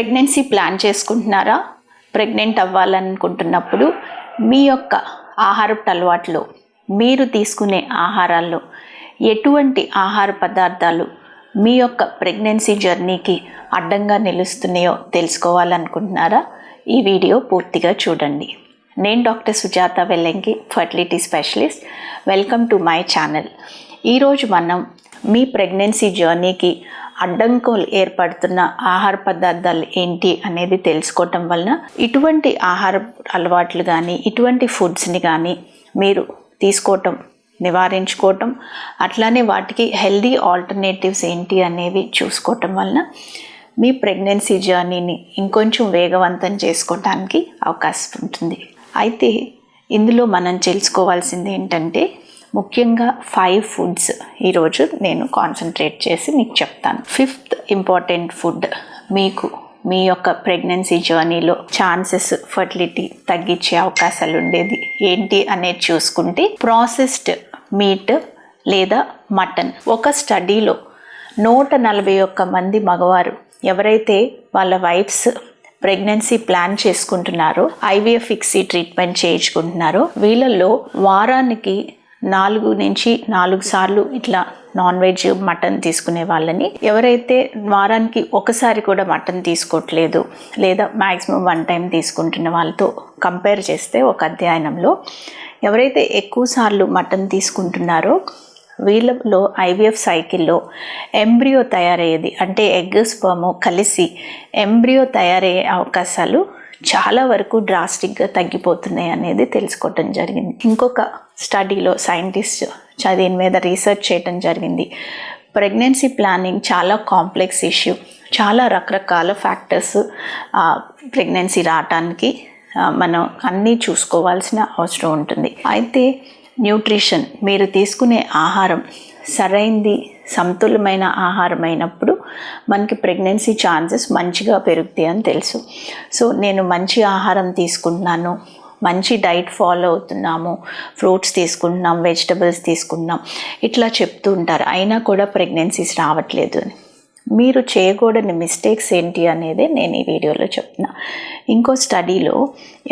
Pregnancy plan చేసుకుంటున్నారా? Pregnant అవ్వాలనుకుంటున్నప్పుడు మీ యొక్క ఆహారపు అలవాట్లు మీరు తీసుకునే ఆహారాల్లో ఎటువంటి ఆహార పదార్థాలు మీ యొక్క ప్రెగ్నెన్సీ జర్నీకి అడ్డంగా నిలుస్తున్నాయో తెలుసుకోవాలనుకుంటున్నారా? ఈ వీడియో పూర్తిగా చూడండి. నేను doctor Sujatha Vellanki fertility specialist. Welcome to my channel. ఈరోజు మనం మీ ప్రెగ్నెన్సీ జర్నీకి అడ్డంకులు ఏర్పడుతున్న ఆహార పదార్థాలు ఏంటి అనేది తెలుసుకోవటం వలన ఇటువంటి ఆహార అలవాట్లు కానీ ఇటువంటి ఫుడ్స్ని కానీ మీరు తీసుకోవటం నివారించుకోవటం అట్లానే వాటికి హెల్దీ ఆల్టర్నేటివ్స్ ఏంటి అనేవి చూసుకోవటం వలన మీ ప్రెగ్నెన్సీ జర్నీని ఇంకొంచెం వేగవంతం చేసుకోవటానికి అవకాశం ఉంటుంది. అయితే ఇందులో మనం తెలుసుకోవాల్సింది ఏంటంటే ముఖ్యంగా ఫైవ్ ఫుడ్స్ ఈరోజు నేను కాన్సన్ట్రేట్ చేసి మీకు చెప్తాను. ఫిఫ్త్ ఇంపార్టెంట్ ఫుడ్ మీకు మీ యొక్క ప్రెగ్నెన్సీ జర్నీలో ఛాన్సెస్ ఫర్టిలిటీ తగ్గించే అవకాశాలు ఉండేది. ఏంటి అనేది చూసుకుంటే ప్రాసెస్డ్ మీట్ లేదా మటన్ ఒక స్టడీలో నూట నలభై ఒక్క మంది మగవారు ఎవరైతే వాళ్ళ వైఫ్స్ ప్రెగ్నెన్సీ ప్లాన్ చేసుకుంటున్నారో ఐవీఎఫ్ ఫిక్సీ ట్రీట్మెంట్ చేయించుకుంటున్నారో వీళ్ళల్లో వారానికి నాలుగు నుంచి నాలుగు సార్లు ఇట్లా నాన్ వెజ్ మటన్ తీసుకునే వాళ్ళని. ఎవరైతే వారానికి ఒకసారి కూడా మటన్ తీసుకోవట్లేదు లేదా మ్యాక్సిమం వన్ టైం తీసుకుంటున్న వాళ్ళతో కంపేర్ చేస్తే ఒక అధ్యయనంలో ఎవరైతే ఎక్కువ సార్లు మటన్ తీసుకుంటున్నారో వీళ్ళలో ఐవీఎఫ్ సైకిల్లో ఎంబ్రియో తయారయ్యేది అంటే ఎగ్ స్పర్మ్ కలిసి ఎంబ్రియో తయారయ్యే అవకాశాలు చాలా వరకు డ్రాస్టిక్గా తగ్గిపోతున్నాయి అనేది తెలుసుకోవటం జరిగింది. ఇంకొక స్టడీలో సైంటిస్ట్ దీని మీద రీసెర్చ్ చేయటం జరిగింది. ప్రెగ్నెన్సీ ప్లానింగ్ చాలా కాంప్లెక్స్ ఇష్యూ. చాలా రకరకాల ఫ్యాక్టర్స్ ప్రెగ్నెన్సీ రావటానికి మనం అన్నీ చూసుకోవాల్సిన అవసరం ఉంటుంది. అయితే న్యూట్రిషన్ మీరు తీసుకునే ఆహారం సరైంది సమతులమైన ఆహారం అయినప్పుడు మనకి ప్రెగ్నెన్సీ ఛాన్సెస్ మంచిగా పెరుగుతాయి అని తెలుసు. సో నేను మంచి ఆహారం తీసుకుంటున్నాను మంచి డైట్ ఫాలో అవుతున్నాము ఫ్రూట్స్ తీసుకుంటున్నాం వెజిటబుల్స్ తీసుకుంటున్నాం. ఇట్లా చెప్తూ ఉంటారు. అయినా కూడా ప్రెగ్నెన్సీస్ రావట్లేదు అని. మీరు చేయకూడని మిస్టేక్స్ ఏంటి అనేది నేను ఈ వీడియోలో చెప్తున్నా. ఇంకో స్టడీలో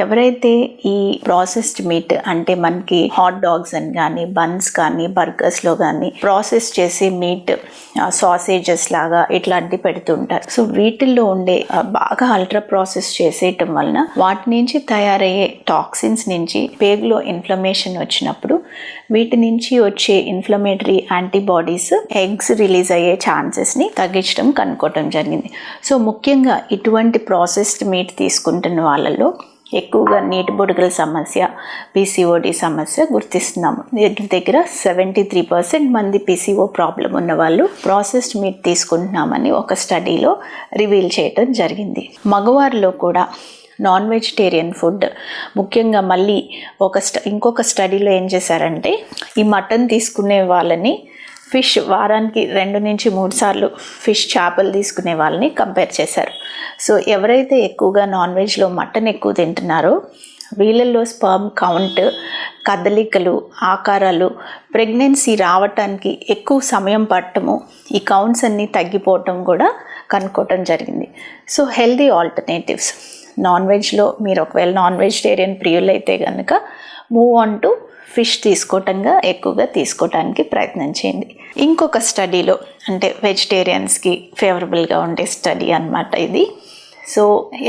ఎవరైతే ఈ ప్రాసెస్డ్ మీట్ అంటే మనకి హాట్ డాగ్స్ అని కానీ బన్స్ కానీ బర్గర్స్లో కానీ ప్రాసెస్ చేసి మీట్ సాసేజెస్ లాగా ఇట్లాంటివి పెడుతుంటారు. సో వీటిల్లో ఉండే బాగా అల్ట్రా ప్రాసెస్ చేసేయటం వలన వాటి నుంచి తయారయ్యే టాక్సిన్స్ నుంచి పేగులో ఇన్ఫ్లమేషన్ వచ్చినప్పుడు వీటి నుంచి వచ్చే ఇన్ఫ్లమేటరీ యాంటీబాడీస్ ఎగ్స్ రిలీజ్ అయ్యే ఛాన్సెస్ని తగ్గించడం కనుక్కోవటం జరిగింది. సో ముఖ్యంగా ఇటువంటి ప్రాసెస్డ్ మీట్ తీసుకుంటున్న వాళ్ళలో ఎక్కువగా నీటి బొడుగుల సమస్య పీసీఓడి సమస్య గుర్తిస్తున్నాము. దగ్గర దగ్గర సెవెంటీ త్రీ పర్సెంట్ మంది పీసీఓ ప్రాబ్లం ఉన్న వాళ్ళు ప్రాసెస్డ్ మీట్ తీసుకుంటున్నామని ఒక స్టడీలో రివీల్ చేయటం జరిగింది. మగవారిలో కూడా నాన్ వెజిటేరియన్ ఫుడ్ ముఖ్యంగా మళ్ళీ ఒక స్ట ఇంకొక స్టడీలో ఏం చేశారంటే ఈ మటన్ తీసుకునే వాళ్ళని ఫిష్ వారానికి రెండు నుంచి మూడు సార్లు ఫిష్ చేపలు తీసుకునే వాళ్ళని కంపేర్ చేశారు. సో ఎవరైతే ఎక్కువగా నాన్ వెజ్లో మటన్ ఎక్కువ తింటున్నారో వీళ్ళల్లో స్పర్మ్ కౌంట్ కదలికలు ఆకారాలు ప్రెగ్నెన్సీ రావటానికి ఎక్కువ సమయం పట్టము ఈ కౌంట్స్ అన్నీ తగ్గిపోవటం కూడా కనుక్కోవటం జరిగింది. So healthy alternatives. నాన్ వెజ్లో మీరు ఒకవేళ నాన్ వెజిటేరియన్ ప్రియులైతే కనుక మూవ్ ఆన్ టు ఫిష్ తీసుకోవటంగా ఎక్కువగా తీసుకోవటానికి ప్రయత్నం చేయండి. ఇంకొక స్టడీలో అంటే వెజిటేరియన్స్కి ఫేవరబుల్గా ఉండే స్టడీ అనమాట ఇది. సో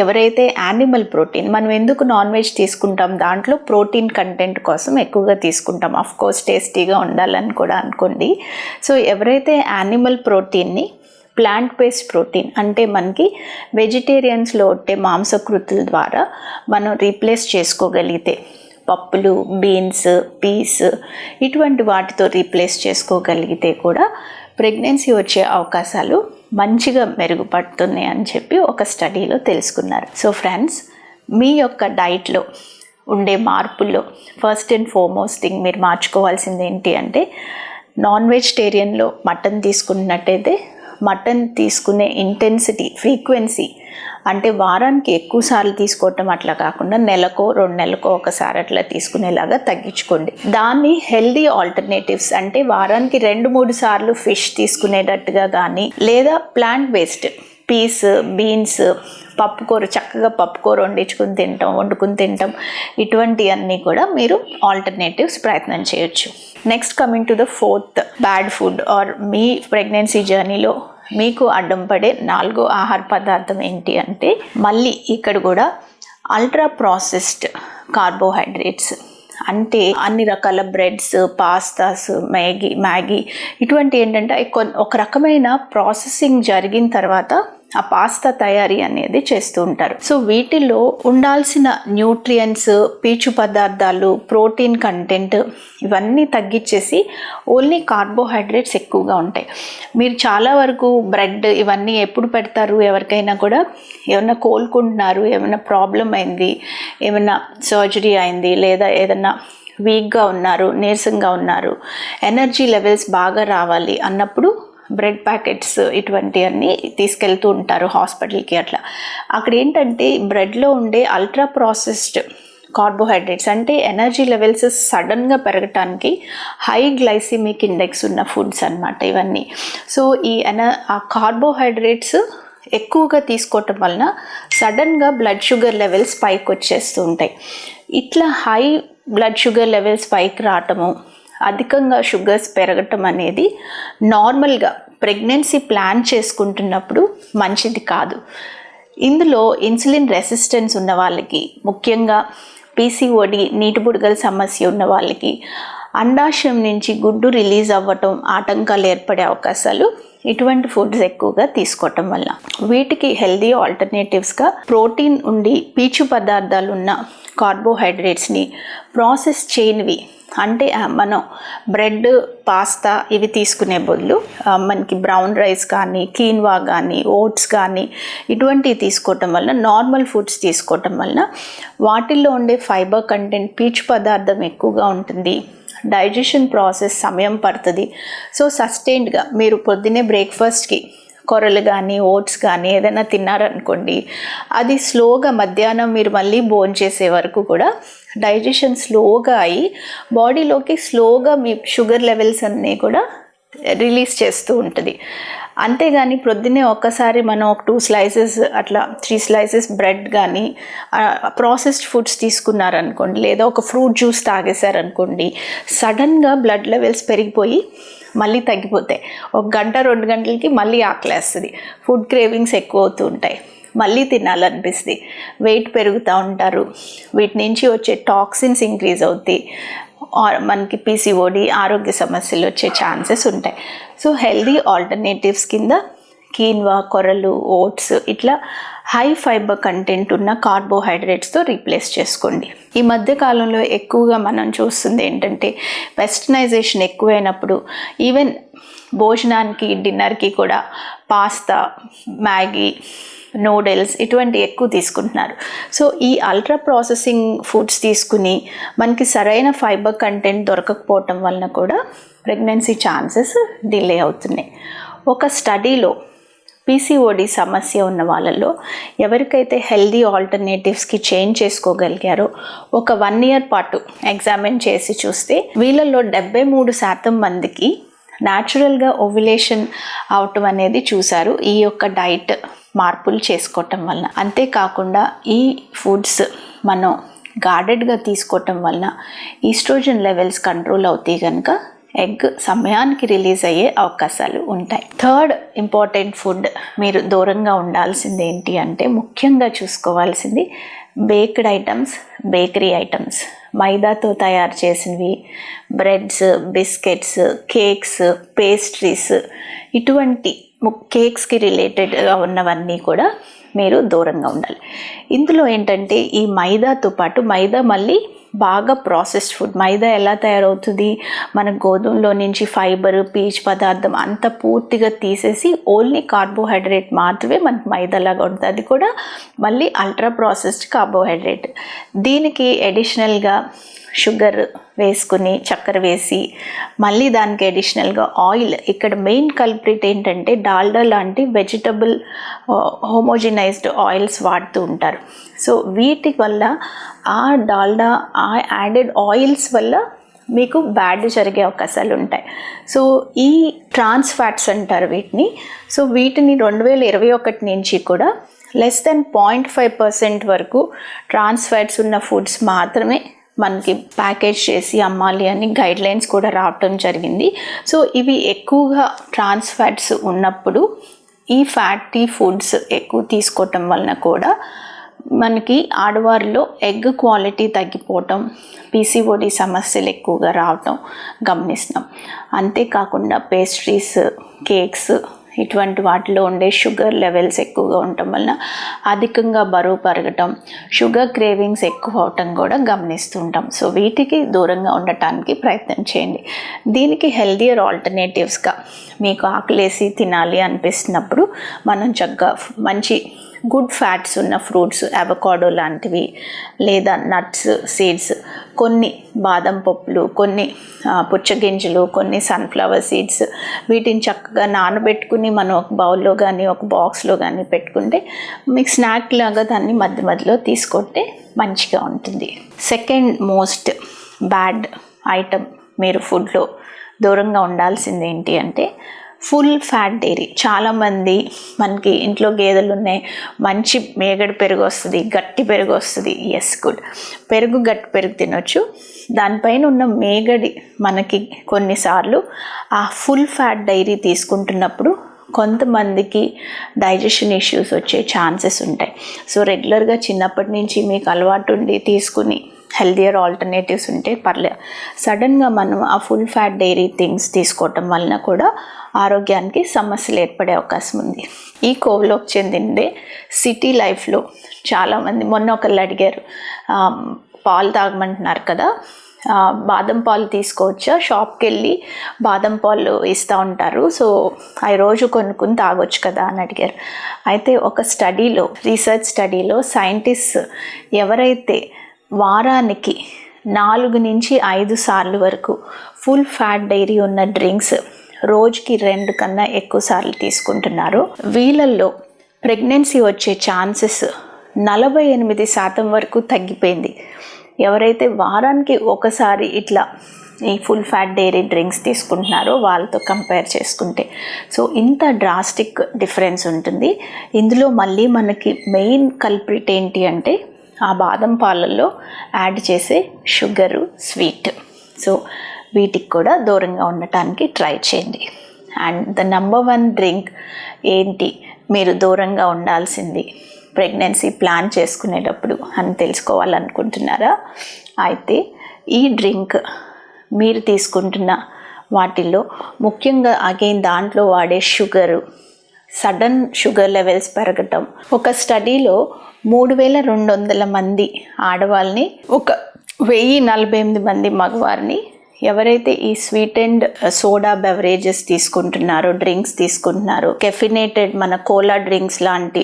ఎవరైతే యానిమల్ ప్రోటీన్ మనం ఎందుకు నాన్ వెజ్ తీసుకుంటాం దాంట్లో ప్రోటీన్ కంటెంట్ కోసం ఎక్కువగా తీసుకుంటాం. అఫ్ కోర్స్ టేస్టీగా ఉండాలని కూడా అనుకోండి. సో ఎవరైతే యానిమల్ ప్రోటీన్ని ప్లాంట్ బేస్డ్ ప్రోటీన్ అంటే మనకి వెజిటేరియన్స్లో ఉండే మాంసకృతుల ద్వారా మనం రీప్లేస్ చేసుకోగలిగితే పప్పులు బీన్స్ పీస్ ఇటువంటి వాటితో రీప్లేస్ చేసుకోగలిగితే కూడా ప్రెగ్నెన్సీ వచ్చే అవకాశాలు మంచిగా మెరుగుపడుతున్నాయి అని చెప్పి ఒక స్టడీలో తెలుసుకున్నారు. సో ఫ్రెండ్స్ మీ యొక్క డైట్లో ఉండే మార్పుల్లో ఫస్ట్ అండ్ ఫార్మోస్ట్ థింగ్ మీరు మార్చుకోవాల్సింది ఏంటి అంటే నాన్ వెజిటేరియన్లో మటన్ తీసుకున్నట్టయితే మటన్ తీసుకునే ఇంటెన్సిటీ ఫ్రీక్వెన్సీ అంటే వారానికి ఎక్కువ సార్లు తీసుకోవటం అట్లా కాకుండా నెలకో రెండు నెలకో ఒకసారి అట్లా తీసుకునేలాగా తగ్గించుకోండి. దాన్ని హెల్దీ ఆల్టర్నేటివ్స్ అంటే వారానికి రెండు మూడు సార్లు ఫిష్ తీసుకునేటట్టుగా కానీ లేదా ప్లాంట్ బేస్డ్ పీస్ బీన్స్ పప్పుకూర చక్కగా పప్పుకూర వండించుకుని తింటాం వండుకుని తింటాం. ఇటువంటివన్నీ కూడా మీరు ఆల్టర్నేటివ్స్ ప్రయత్నం చేయొచ్చు. Next coming to the fourth bad food or me pregnancy జర్నీలో మీకు అడ్డం పడే నాలుగో ఆహార పదార్థం ఏంటి అంటే మళ్ళీ ఇక్కడ కూడా అల్ట్రా ప్రాసెస్డ్ కార్బోహైడ్రేట్స్ అంటే అన్ని రకాల బ్రెడ్స్ పాస్తాస్ మ్యాగీ మ్యాగీ ఇటువంటి ఏంటంటే ఒక రకమైన ప్రాసెసింగ్ జరిగిన తర్వాత ఆ పాస్తా తయారీ అనేది చేస్తూ ఉంటారు. సో వీటిలో ఉండాల్సిన న్యూట్రియంట్స్ పీచు పదార్థాలు ప్రోటీన్ కంటెంట్ ఇవన్నీ తగ్గించేసి ఓన్లీ కార్బోహైడ్రేట్స్ ఎక్కువగా ఉంటాయి. మీరు చాలా వరకు బ్రెడ్ ఇవన్నీ ఎప్పుడు పెడతారు? ఎవరికైనా కూడా ఏమైనా కోలుకుంటున్నారు? ఏమైనా ప్రాబ్లం అయింది? ఏమైనా సర్జరీ అయింది? లేదా ఏదైనా వీక్గా ఉన్నారు? నీరసంగా ఉన్నారు? ఎనర్జీ లెవెల్స్ బాగా రావాలి అన్నప్పుడు బ్రెడ్ ప్యాకెట్స్ ఇటువంటివన్నీ తీసుకెళ్తూ ఉంటారు హాస్పిటల్కి అట్లా. అక్కడ ఏంటంటే బ్రెడ్లో ఉండే అల్ట్రా ప్రాసెస్డ్ కార్బోహైడ్రేట్స్ అంటే ఎనర్జీ లెవెల్స్ సడన్గా పెరగటానికి హై గ్లైసిమిక్ ఇండెక్స్ ఉన్న ఫుడ్స్ అన్నమాట ఇవన్నీ. సో ఈ ఎన ఆ కార్బోహైడ్రేట్స్ ఎక్కువగా తీసుకోవటం వలన సడన్గా బ్లడ్ షుగర్ లెవెల్స్ పైకి వచ్చేస్తూ ఉంటాయి. ఇట్లా హై బ్లడ్ షుగర్ లెవెల్స్ పైకి రావటము అధికంగా షుగర్స్ పెరగటం అనేది నార్మల్గా ప్రెగ్నెన్సీ ప్లాన్ చేసుకుంటున్నప్పుడు మంచిది కాదు. ఇందులో ఇన్సులిన్ రెసిస్టెన్స్ ఉన్న వాళ్ళకి ముఖ్యంగా పీసీఓడి నీటి బుడగల సమస్య ఉన్న వాళ్ళకి అండాశయం నుంచి గుడ్డు రిలీజ్ అవ్వటం ఆటంకాలు ఏర్పడే అవకాశాలు ఇటువంటి ఫుడ్స్ ఎక్కువగా తీసుకోవటం వల్ల. వీటికి హెల్దీ ఆల్టర్నేటివ్స్గా ప్రోటీన్ ఉండి పీచు పదార్థాలు ఉన్న కార్బోహైడ్రేట్స్ని ప్రాసెస్ చేయనివి. అంటే మనం బ్రెడ్ పాస్తా ఇవి తీసుకునే బదులు మనకి బ్రౌన్ రైస్ కానీ కీన్వా కానీ ఓట్స్ కానీ ఇటువంటివి తీసుకోవటం వల్ల నార్మల్ ఫుడ్స్ తీసుకోవటం వలన వాటిల్లో ఉండే ఫైబర్ కంటెంట్ పీచు పదార్థం ఎక్కువగా ఉంటుంది. డైజెషన్ ప్రాసెస్ సమయం పడుతుంది. సో సస్టైన్డ్గా మీరు పొద్దున్నే బ్రేక్ఫాస్ట్కి కొర్రలు కానీ ఓట్స్ కానీ ఏదైనా తిన్నారనుకోండి అది స్లోగా మధ్యాహ్నం మీరు మళ్ళీ బోన్ చేసే వరకు కూడా డైజెషన్ స్లోగా అయ్యి బాడీలోకి స్లోగా మీ షుగర్ లెవెల్స్ అన్నీ కూడా రిలీజ్ చేస్తూ ఉంటుంది. అంతేగాని ప్రొద్దునే ఒక్కసారి మనం ఒక టూ స్లైసెస్ అట్లా త్రీ స్లైసెస్ బ్రెడ్ కానీ ప్రాసెస్డ్ ఫుడ్స్ తీసుకున్నారనుకోండి లేదా ఒక ఫ్రూట్ జ్యూస్ తాగేశారనుకోండి సడన్గా బ్లడ్ లెవెల్స్ పెరిగిపోయి మళ్ళీ తగ్గిపోతాయి. ఒక గంట రెండు గంటలకి మళ్ళీ ఆకలేస్తుంది. ఫుడ్ క్రేవింగ్స్ ఎక్కువ అవుతూ ఉంటాయి. మళ్ళీ తినాలనిపిస్తుంది. వెయిట్ పెరుగుతూ ఉంటారు. వీటి నుంచి వచ్చే టాక్సిన్స్ ఇంక్రీజ్ అవుతాయి. మనకి పీసీఓడి ఆరోగ్య సమస్యలు వచ్చే ఛాన్సెస్ ఉంటాయి. సో హెల్దీ ఆల్టర్నేటివ్స్ కింద కీన్వా కొర్రలు ఓట్స్ ఇట్లా హై ఫైబర్ కంటెంట్ ఉన్న కార్బోహైడ్రేట్స్తో రీప్లేస్ చేసుకోండి. ఈ మధ్య కాలంలో ఎక్కువగా మనం చూస్తుంది ఏంటంటే వెస్టర్నైజేషన్ ఎక్కువైనప్పుడు ఈవెన్ భోజనానికి డిన్నర్కి కూడా పాస్తా మ్యాగీ నూడిల్స్ ఇటువంటి ఎక్కువ తీసుకుంటున్నారు. సో ఈ అల్ట్రా ప్రాసెసింగ్ ఫుడ్స్ తీసుకుని మనకి సరైన ఫైబర్ కంటెంట్ దొరకకపోవటం వలన కూడా ప్రెగ్నెన్సీ ఛాన్సెస్ డిలే అవుతున్నాయి. ఒక స్టడీలో పీసీఓడి సమస్య ఉన్న వాళ్ళలో ఎవరికైతే హెల్దీ ఆల్టర్నేటివ్స్కి చేంజ్ చేసుకోగలిగారో ఒక వన్ ఇయర్ పాటు ఎగ్జామిన్ చేసి చూస్తే వీళ్ళల్లో డెబ్బై మూడు శాతం మందికి న్యాచురల్గా ఓవ్యులేషన్ అవటం అనేది చూశారు. ఈ యొక్క డైట్ మార్పులు చేసుకోవటం వలన. అంతేకాకుండా ఈ ఫుడ్స్ మనం గార్డెడ్గా తీసుకోవటం వలన ఈస్ట్రోజన్ లెవెల్స్ కంట్రోల్ అవుతాయి కనుక ఎగ్ సమయానికి రిలీజ్ అయ్యే అవకాశాలు ఉంటాయి. థర్డ్ ఇంపార్టెంట్ ఫుడ్ మీరు దూరంగా ఉండాల్సింది ఏంటి అంటే ముఖ్యంగా చూసుకోవాల్సింది బేక్డ్ ఐటమ్స్ బేకరీ ఐటమ్స్. మైదాతో తయారు చేసినవి బ్రెడ్స్ బిస్కెట్స్ కేక్స్ పేస్ట్రీస్ ఇటువంటి కేక్స్కి రిలేటెడ్గా ఉన్నవన్నీ కూడా మీరు దూరంగా ఉండాలి. ఇందులో ఏంటంటే ఈ మైదాతో పాటు మైదా మళ్ళీ బాగా ప్రాసెస్డ్ ఫుడ్. మైదా ఎలా తయారవుతుంది? మన గోధుమలో నుంచి ఫైబర్ పీచ్ పదార్థం అంత పూర్తిగా తీసేసి ఓన్లీ కార్బోహైడ్రేట్ మాత్రమే మనకు మైదాలాగా ఉంటుంది. అది కూడా మళ్ళీ అల్ట్రా ప్రాసెస్డ్ కార్బోహైడ్రేట్. దీనికి అడిషనల్గా షుగర్ వేసుకుని చక్కెర వేసి మళ్ళీ దానికి అడిషనల్గా ఆయిల్. ఇక్కడ మెయిన్ కల్ప్రిట్ ఏంటంటే డాల్డా లాంటి వెజిటబుల్ హోమోజినైజ్డ్ ఆయిల్స్ వాడుతూ ఉంటారు. సో వీటి వల్ల ఆ డాల్డా ఆ యాడెడ్ ఆయిల్స్ వల్ల మీకు బ్యాడ్ జరిగే అవకాశాలు ఉంటాయి. సో ఈ ట్రాన్స్ ఫ్యాట్స్ అంటారు వీటిని. సో వీటిని రెండు వేల ఇరవై ఒకటి నుంచి కూడా less than point five percent వరకు ట్రాన్స్ ఫ్యాట్స్ ఉన్న ఫుడ్స్ మాత్రమే మనకి ప్యాకేజ్ చేసి అమ్మాలి అని గైడ్ లైన్స్ కూడా రావటం జరిగింది. సో ఇవి ఎక్కువగా ట్రాన్స్ ఫ్యాట్స్ ఉన్నప్పుడు ఈ ఫ్యాటీ ఫుడ్స్ ఎక్కువ తీసుకోవటం వలన కూడా మనకి ఆడవారిలో ఎగ్ క్వాలిటీ తగ్గిపోవటం పీసీఓడి సమస్యలు ఎక్కువగా రావటం గమనిస్తున్నాం. అంతేకాకుండా పేస్ట్రీస్ కేక్స్ ఇటువంటి వాటిలో ఉండే షుగర్ లెవెల్స్ ఎక్కువగా ఉండటం వలన అధికంగా బరువు పెరగటం షుగర్ క్రేవింగ్స్ ఎక్కువ అవటం కూడా గమనిస్తుంటాం సో వీటికి దూరంగా ఉండటానికి ప్రయత్నం చేయండి. దీనికి హెల్దియర్ ఆల్టర్నేటివ్స్గా మీకు ఆకలేసి తినాలి అనిపిస్తున్నప్పుడు మనం చక్కగా మంచి గుడ్ ఫ్యాట్స్ ఉన్న ఫ్రూట్స్ అవకాడో లాంటివి లేదా నట్స్ సీడ్స్ కొన్ని బాదం పప్పులు కొన్ని పుచ్చగింజలు కొన్ని సన్ఫ్లవర్ సీడ్స్ వీటిని చక్కగా నానబెట్టుకుని మనం ఒక బౌల్లో కానీ ఒక బాక్స్లో కానీ పెట్టుకుంటే మీకు స్నాక్ లాగా దాన్ని మధ్య మధ్యలో తీసుకుంటే మంచిగా ఉంటుంది. సెకండ్ మోస్ట్ బ్యాడ్ ఐటమ్ మీరు ఫుడ్లో దూరంగా ఉండాల్సింది ఏంటి అంటే ఫుల్ ఫ్యాట్ డైరీ. చాలామంది మనకి ఇంట్లో గేదెలు ఉన్నాయి. మంచి మేగడ పెరుగు వస్తుంది గట్టి పెరుగు వస్తుంది. ఎస్ గుడ్ పెరుగు గట్టి పెరుగు తినొచ్చు. దానిపైన ఉన్న మేగడి మనకి కొన్నిసార్లు ఆ ఫుల్ ఫ్యాట్ డైరీ తీసుకుంటున్నప్పుడు కొంతమందికి డైజెషన్ ఇష్యూస్ వచ్చే ఛాన్సెస్ ఉంటాయి. సో రెగ్యులర్గా చిన్నప్పటి నుంచి మీకు అలవాటు ఉండి తీసుకుని హెల్దియర్ ఆల్టర్నేటివ్స్ ఉంటే పర్లేదు సడన్గా మనం ఆ ఫుల్ ఫ్యాట్ డైరీ థింగ్స్ తీసుకోవటం వలన కూడా ఆరోగ్యానికి సమస్యలు ఏర్పడే అవకాశం ఉంది. ఈ కోవలోకి చెందిందే సిటీ లైఫ్లో చాలామంది మొన్న ఒకళ్ళు అడిగారు. పాలు తాగమంటున్నారు కదా. బాదం పాలు తీసుకోవచ్చా? షాప్కి వెళ్ళి బాదం పాలు ఇస్తూ ఉంటారు. సో అవి రోజు కొనుక్కుని తాగొచ్చు కదా అని అడిగారు. అయితే ఒక స్టడీలో రీసెర్చ్ స్టడీలో సైంటిస్ట్ ఎవరైతే వారానికి నాలుగు నుంచి ఐదు సార్లు వరకు ఫుల్ ఫ్యాట్ డైరీ ఉన్న డ్రింక్స్ రోజుకి రెండు కన్నా ఎక్కువ సార్లు తీసుకుంటున్నారు. వీళ్ళల్లో ప్రెగ్నెన్సీ వచ్చే ఛాన్సెస్ నలభై ఎనిమిది శాతం వరకు తగ్గిపోయింది. ఎవరైతే వారానికి ఒకసారి ఇట్లా ఈ ఫుల్ ఫ్యాట్ డైరీ డ్రింక్స్ తీసుకుంటున్నారో వాళ్ళతో కంపేర్ చేసుకుంటే. సో ఇంత డ్రాస్టిక్ డిఫరెన్స్ ఉంటుంది. ఇందులో మళ్ళీ మనకి మెయిన్ కల్ప్రిట్ ఏంటి అంటే ఆ బాదం పాలల్లో యాడ్ చేసే షుగరు స్వీట్. సో వీటికి కూడా దూరంగా ఉండటానికి ట్రై చేయండి. And the number one drink ఏంటి? మీరు దూరంగా ఉండాల్సింది. ప్రెగ్నెన్సీ ప్లాన్ చేసుకునేటప్పుడు అని తెలుసుకోవాలనుకుంటున్నారా? అయితే ఈ డ్రింక్ మీరు తీసుకుంటున్న వాటిల్లో ముఖ్యంగా అగైన్ దాంట్లో వాడే షుగరు సడన్ షుగర్ లెవెల్స్ పెరగటం. ఒక స్టడీలో మూడు వేల రెండు వందల మంది ఆడవాళ్ళని ఒక వెయ్యి నలభై ఎనిమిది మంది మగవారిని ఎవరైతే ఈ స్వీట్ అండ్ సోడా బెవరేజెస్ తీసుకుంటున్నారో డ్రింక్స్ తీసుకుంటున్నారో కెఫినేటెడ్ మన కోలా డ్రింక్స్ లాంటి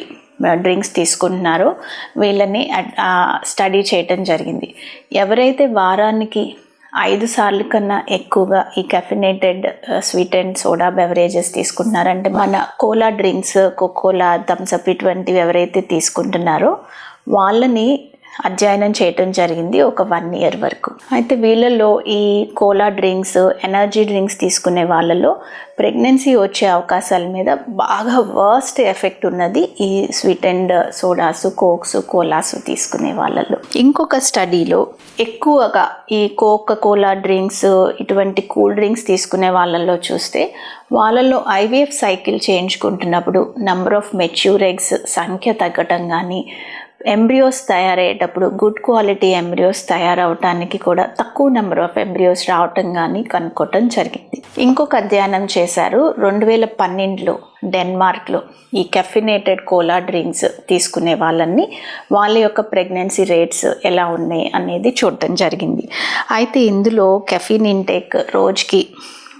డ్రింక్స్ తీసుకుంటున్నారో వీళ్ళని స్టడీ చేయటం జరిగింది. ఎవరైతే వారానికి ఐదు సార్లు కన్నా ఎక్కువగా ఈ caffeinated sweet and soda beverages తీసుకుంటున్నారంటే మన కోలా డ్రింక్స్ కోకోలా థమ్స్అప్ ఇటువంటివి ఎవరైతే తీసుకుంటున్నారో వాళ్ళని అధ్యయనం చేయటం జరిగింది ఒక వన్ ఇయర్ వరకు. అయితే వీళ్ళలో ఈ కోలా డ్రింక్స్ ఎనర్జీ డ్రింక్స్ తీసుకునే వాళ్ళలో ప్రెగ్నెన్సీ వచ్చే అవకాశాల మీద బాగా వర్స్ట్ ఎఫెక్ట్ ఉన్నది ఈ sweet and sodas cokes colas తీసుకునే వాళ్ళలో. ఇంకొక స్టడీలో ఎక్కువగా ఈ కోక కోలా డ్రింక్స్ ఇటువంటి కూల్ డ్రింక్స్ తీసుకునే వాళ్ళల్లో చూస్తే వాళ్ళలో ఐవీఎఫ్ సైకిల్ చేయించుకుంటున్నప్పుడు నంబర్ ఆఫ్ మెచ్యూర్ ఎగ్స్ సంఖ్య తగ్గటం కానీ ఎంబ్రియోస్ తయారయ్యేటప్పుడు గుడ్ క్వాలిటీ ఎంబ్రియోస్ తయారవటానికి కూడా తక్కువ నెంబర్ ఆఫ్ ఎంబ్రియోస్ రావటం కానీ కనుక్కోవటం జరిగింది. ఇంకొక అధ్యయనం చేశారు రెండు వేల పన్నెండులో డెన్మార్క్లో ఈ కెఫినేటెడ్ కోలా డ్రింక్స్ తీసుకునే వాళ్ళని వాళ్ళ యొక్క ప్రెగ్నెన్సీ రేట్స్ ఎలా ఉన్నాయి అనేది చూడటం జరిగింది. అయితే ఇందులో కెఫిన్ ఇంటేక్ రోజుకి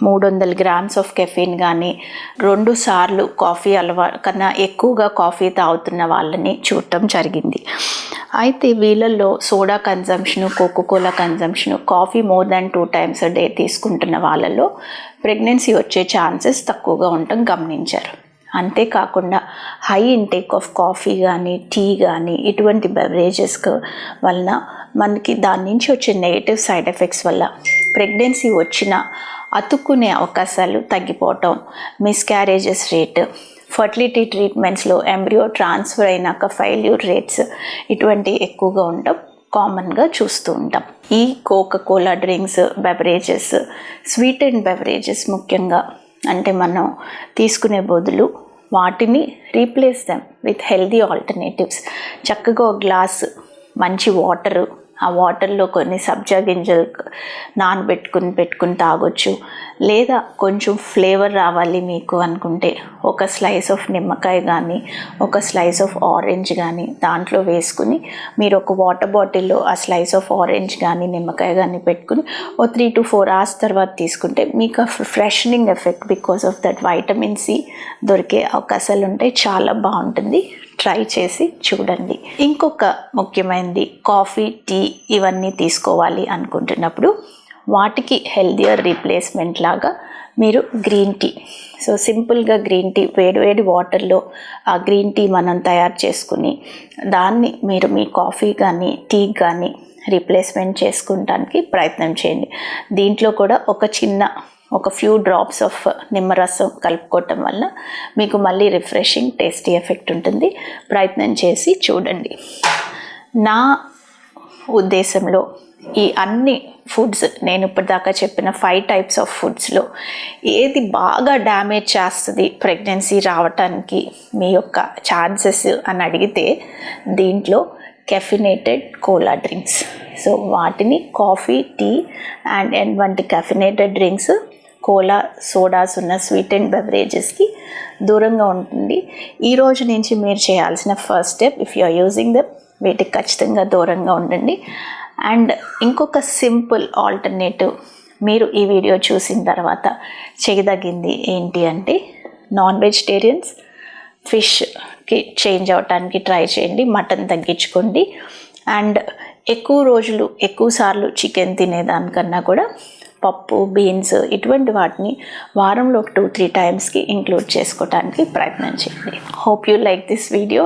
మూడు వందల గ్రామ్స్ ఆఫ్ కెఫీన్ కానీ రెండు సార్లు కాఫీ అలవా కన్నా ఎక్కువగా కాఫీ తాగుతున్న వాళ్ళని చూడటం జరిగింది. అయితే వీళ్ళల్లో soda consumption coca cola consumption coffee more than two times day తీసుకుంటున్న వాళ్ళలో ప్రెగ్నెన్సీ వచ్చే ఛాన్సెస్ తక్కువగా ఉండటం గమనించారు. అంతేకాకుండా హై ఇంటేక్ ఆఫ్ కాఫీ కానీ టీ కానీ ఇటువంటి బెవరేజెస్ వలన మనకి దాని నుంచి వచ్చే నెగిటివ్ సైడ్ ఎఫెక్ట్స్ వల్ల ప్రెగ్నెన్సీ వచ్చిన అతుక్కునే అవకాశాలు తగ్గిపోవటం మిస్క్యారేజెస్ రేట్ ఫర్టిలిటీ ట్రీట్మెంట్స్లో ఎంబ్రియో ట్రాన్స్ఫర్ అయినాక ఫెయిల్యూర్ రేట్స్ ఇటువంటి ఎక్కువగా ఉండడం కామన్గా చూస్తూ ఉంటాం. ఈ coca cola drinks beverages sweet and beverages ముఖ్యంగా అంటే మనం తీసుకునే బదులు వాటిని replace them with healthy alternatives చక్కగా ఒక గ్లాస్ మంచి వాటరు ఆ వాటర్లో కొన్ని సబ్జా గింజలు నానబెట్టుకుని పెట్టుకుని తాగొచ్చు. లేదా కొంచెం ఫ్లేవర్ రావాలి మీకు అనుకుంటే ఒక స్లైస్ ఆఫ్ నిమ్మకాయ కానీ ఒక స్లైస్ ఆఫ్ ఆరెంజ్ కానీ దాంట్లో వేసుకుని మీరు ఒక వాటర్ బాటిల్లో ఆ స్లైస్ ఆఫ్ ఆరెంజ్ కానీ నిమ్మకాయ కానీ పెట్టుకుని ఓ త్రీ టు ఫోర్ అవర్స్ తర్వాత తీసుకుంటే మీకు ఆ freshening effect because of that vitamin C దొరికే అవకాశాలు ఉంటాయి చాలా బాగుంటుంది. ట్రై చేసి చూడండి. ఇంకొక ముఖ్యమైనది కాఫీ టీ ఇవన్నీ తీసుకోవాలి అనుకుంటున్నప్పుడు వాటికి హెల్దియర్ రీప్లేస్మెంట్ లాగా మీరు గ్రీన్ టీ. సో సింపుల్గా గ్రీన్ టీ వేడి వేడి వాటర్లో ఆ గ్రీన్ టీ మనం తయారు చేసుకుని దాన్ని మీరు మీ కాఫీ కానీ టీ కానీ రీప్లేస్మెంట్ చేసుకుంటానికి ప్రయత్నం చేయండి. దీంట్లో కూడా ఒక చిన్న ఒక ఫ్యూ డ్రాప్స్ ఆఫ్ నిమ్మరసం కలుపుకోవటం వల్ల మీకు మళ్ళీ రిఫ్రెషింగ్ టేస్టీ ఎఫెక్ట్ ఉంటుంది. ప్రయత్నం చేసి చూడండి. నా ఉద్దేశంలో ఈ అన్ని ఫుడ్స్ నేను ఇప్పటిదాకా చెప్పిన ఫైవ్ టైప్స్ ఆఫ్ ఫుడ్స్లో ఏది బాగా డ్యామేజ్ చేస్తుంది ప్రెగ్నెన్సీ రావటానికి మీ యొక్క ఛాన్సెస్ అని అడిగితే దీంట్లో కెఫినేటెడ్ కోలా డ్రింక్స్ సో వాటిని కాఫీ టీ అండ్ అండ్ వంటి కెఫినేటెడ్ డ్రింక్స్ కోలా సోడాస్ ఉన్న స్వీట్ అండ్ బెవరేజెస్కి దూరంగా ఉంటుంది. ఈ రోజు నుంచి మీరు చేయాల్సిన first step if you are using them వీటికి ఖచ్చితంగా దూరంగా ఉండండి. అండ్ ఇంకొక సింపుల్ ఆల్టర్నేటివ్ మీరు ఈ వీడియో చూసిన తర్వాత చేయదగింది ఏంటి అంటే నాన్ వెజిటేరియన్స్ ఫిష్కి చేంజ్ అవటానికి ట్రై చేయండి మటన్ తగ్గించుకోండి. అండ్ ఎక్కువ రోజులు ఎక్కువ సార్లు చికెన్ తినేదానికన్నా కూడా పప్పు బీన్స్ ఇటువంటి వాటిని వారంలో ఒక టూ త్రీ టైమ్స్కి ఇంక్లూడ్ చేసుకోవడానికి ప్రయత్నం చేయండి. Hope you like this video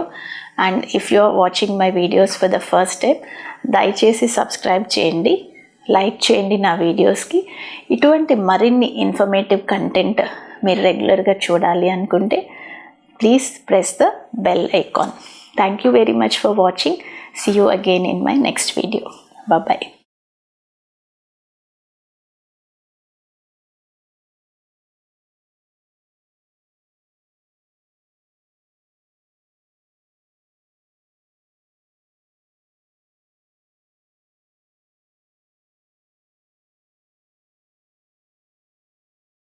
and if you are watching my videos for the first time దయచేసి సబ్స్క్రైబ్ చేయండి లైక్ చేయండి నా వీడియోస్కి ఇటువంటి మరిన్ని ఇన్ఫర్మేటివ్ కంటెంట్ మీరు రెగ్యులర్గా చూడాలి అనుకుంటే please press the bell icon thank you very much for watching see you again in my next video bye